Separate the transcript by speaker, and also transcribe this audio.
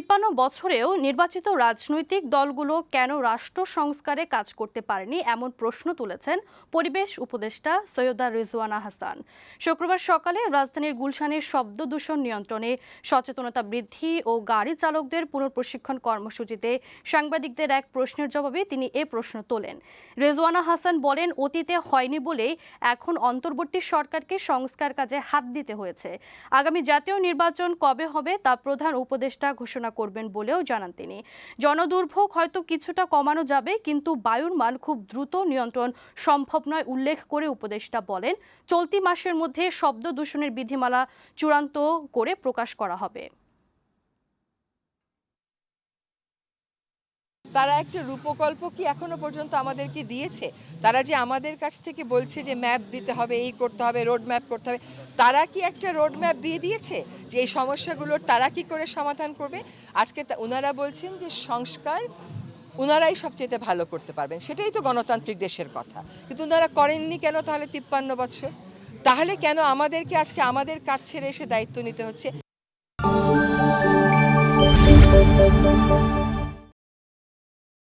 Speaker 1: তিপ্পান্ন বছরেও নির্বাচিত রাজনৈতিক দলগুলো কেন রাষ্ট্র সংস্কারে কাজ করতে পারেনি এমন প্রশ্ন তুলেছেন পরিবেশ উপদেষ্টা সৈয়দা রিজওয়ানা হাসান। শুক্রবার সকালে রাজধানীর গুলশানের শব্দ দূষণ নিয়ন্ত্রণে সচেতনতা বৃদ্ধি ও গাড়ি চালকদের পুনঃপ্রশিক্ষণ কর্মসূচিতে সাংবাদিকদের এক প্রশ্নের জবাবে তিনি এ প্রশ্ন তোলেন। রেজওয়ানা হাসান বলেন, অতীতে হয়নি বলেই এখন অন্তর্বর্তী সরকারকে সংস্কার কাজে হাত দিতে হয়েছে। আগামী জাতীয় নির্বাচন কবে হবে তা প্রধান উপদেষ্টা ঘোষণা করবেন বলেও জানান তিনি। জনদুর্ভোগ হয়তো কিছুটা কমানো যাবে, কিন্তু বায়ুর মান খুব দ্রুত নিয়ন্ত্রণ সম্ভব নয়, উল্লেখ করে উপদেষ্টা বলেন। চলতি মাসের মধ্যে শব্দ দূষণের বিধিমালা চূড়ান্ত করে প্রকাশ করা হবে।
Speaker 2: তারা একটা রূপকল্প কি এখনও পর্যন্ত আমাদেরকে দিয়েছে? তারা যে আমাদের কাছ থেকে বলছে যে ম্যাপ দিতে হবে, এই করতে হবে রোড ম্যাপ করতে হবে, তারা কি একটা রোড ম্যাপ দিয়ে দিয়েছে? যে এই সমস্যাগুলোর তারা কি করে সমাধান করবে? আজকে ওনারা বলছেন যে সংস্কার ওনারাই সবচেয়ে ভালো করতে পারবেন। সেটাই তো গণতান্ত্রিক দেশের কথা। কিন্তু ওনারা করেননি কেন তাহলে তিপ্পান্ন বছর? তাহলে কেন আমাদেরকে আজকে আমাদের কাজ ছেড়ে এসে দায়িত্ব নিতে হচ্ছে?